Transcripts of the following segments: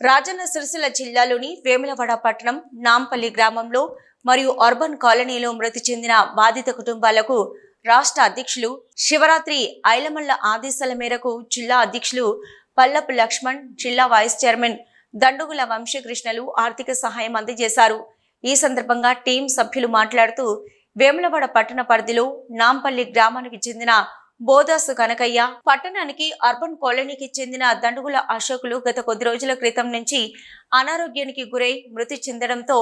రాజన్న సిరిసిల్ల జిల్లాలోని వేములవాడ పట్టణం నాంపల్లి గ్రామంలో మరియు అర్బన్ కాలనీలో మృతి చెందిన బాధిత కుటుంబాలకు రాష్ట్ర అధ్యక్షులు శివరాత్రి ఐలమల్ల ఆదేశాల మేరకు జిల్లా అధ్యక్షులు పల్లపు లక్ష్మణ్ జిల్లా వైస్ చైర్మన్ దండుగుల వంశకృష్ణలు ఆర్థిక సహాయం అందజేశారు. ఈ సందర్భంగా టీం సభ్యులు మాట్లాడుతూ వేములవాడ పట్టణ పరిధిలో నాంపల్లి గ్రామానికి చెందిన బోదాసు కనకయ్య పట్టణానికి అర్బన్ కాలనీకి చెందిన దండుగుల అశోకులు గత కొద్ది రోజుల క్రితం నుంచి అనారోగ్యానికి గురై మృతి చెందడంతో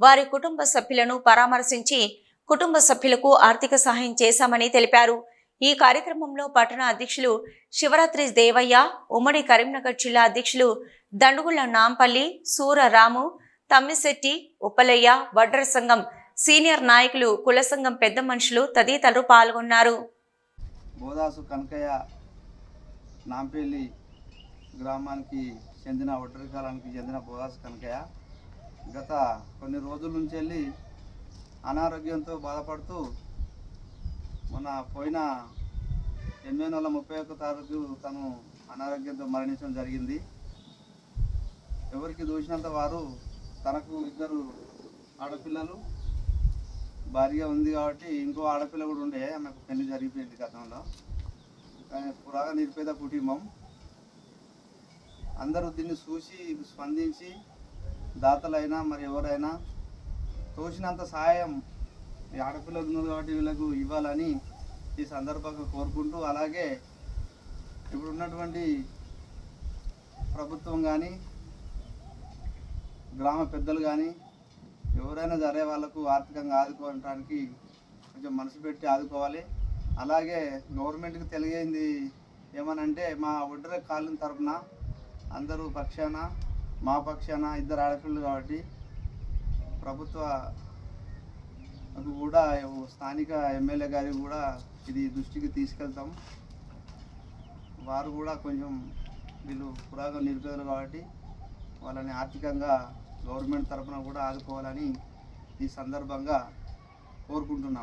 వారి కుటుంబ సభ్యులను పరామర్శించి కుటుంబ సభ్యులకు ఆర్థిక సహాయం చేశామని తెలిపారు. ఈ కార్యక్రమంలో పట్టణ అధ్యక్షులు శివరాత్రి దేవయ్య ఉమ్మడి కరీంనగర్ జిల్లా అధ్యక్షులు దండుగుల నాంపల్లి సూర రాము తమ్మిశెట్టి ఉప్పలయ్య వడ్ర సంఘం సీనియర్ నాయకులు కుల సంఘం పెద్ద మనుషులు తదితరులు పాల్గొన్నారు. బోదాసు కనకయ్య నాంపల్లి గ్రామానికి చెందిన ఒడ్డరి కాలానికి చెందిన బోదాసు కనకయ్య గత కొన్ని రోజుల నుంచి వెళ్ళి అనారోగ్యంతో బాధపడుతూ మొన్న పోయిన ఎనిమిది వందల ముప్పై ఒక్క తారీఖు తను అనారోగ్యంతో మరణించడం జరిగింది. ఎవరికి దూసినంత వారు తనకు ఇద్దరు ఆడపిల్లలు భార్య ఉంది కాబట్టి ఇంకో ఆడపిల్ల కూడా ఉండే ఆమెకు పెళ్ళి జరిగిపోయింది గతంలో. కానీ పురాగా నిరుపేద కుటుంబం. అందరూ దీన్ని చూసి స్పందించి దాతలైనా మరి ఎవరైనా తోచినంత సహాయం ఈ ఆడపిల్లలు ఉన్నారు కాబట్టి వీళ్ళకు ఇవ్వాలని ఈ సందర్భంగా కోరుకుంటూ అలాగే ఇప్పుడు ఉన్నటువంటి ప్రభుత్వం కానీ గ్రామ పెద్దలు కానీ ఎవరైనా సరే వాళ్ళకు ఆర్థికంగా ఆదుకోవడానికి కొంచెం మనసు పెట్టి ఆదుకోవాలి. అలాగే గవర్నమెంట్కి తెలియజేయింది ఏమనంటే మా ఒడ్డర కాలం తరపున అందరూ పక్షాన మా పక్షాన ఇద్దరు ఆడపిల్లలు కాబట్టి ప్రభుత్వ కూడా స్థానిక ఎమ్మెల్యే గారికి కూడా ఇది దృష్టికి తీసుకెళ్తాం. వారు కూడా కొంచెం వీళ్ళు పురాగా నిరుపేదలు కాబట్టి వాళ్ళని ఆర్థికంగా గవర్నమెంట్ తరఫున కూడా ఆదుకోవాలని ఈ సందర్భంగా కోరుకుంటున్నాం.